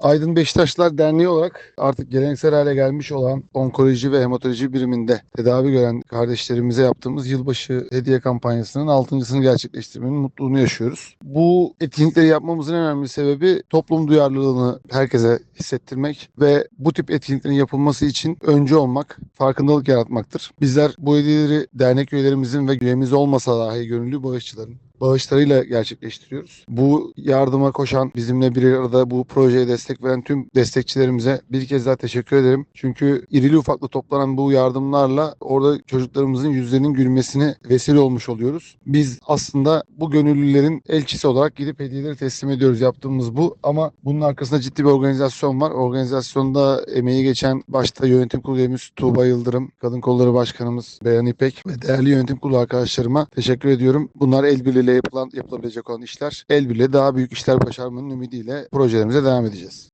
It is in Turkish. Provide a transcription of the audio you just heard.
Aydın Beşiktaşlar Derneği olarak artık geleneksel hale gelmiş olan onkoloji ve hematoloji biriminde tedavi gören kardeşlerimize yaptığımız yılbaşı hediye kampanyasının altıncısını gerçekleştirmenin mutluluğunu yaşıyoruz. Bu etkinlikleri yapmamızın en önemli sebebi toplum duyarlılığını herkese hissettirmek ve bu tip etkinliklerin yapılması için öncü olmak, farkındalık yaratmaktır. Bizler bu hediyeleri dernek üyelerimizin ve üyemiz olmasa dahi gönüllü bağışçıların bağışlarıyla gerçekleştiriyoruz. Bu yardıma koşan, bizimle bir arada bu projeye destek veren tüm destekçilerimize bir kez daha teşekkür ederim. Çünkü irili ufaklı toplanan bu yardımlarla orada çocuklarımızın yüzlerinin gülmesine vesile olmuş oluyoruz. Biz aslında bu gönüllülerin elçisi olarak gidip hediyeleri teslim ediyoruz. Yaptığımız bu ama bunun arkasında ciddi bir organizasyon var. Organizasyonda emeği geçen başta yönetim kurulu üyemiz Tuğba Yıldırım, Kadın Kolları Başkanımız Beyan İpek ve değerli yönetim kurulu arkadaşlarıma teşekkür ediyorum. Bunlar el birliğiyle yapılan, yapılabilecek olan işler. El birliğiyle daha büyük işler başarmanın ümidiyle projelerimize devam edeceğiz.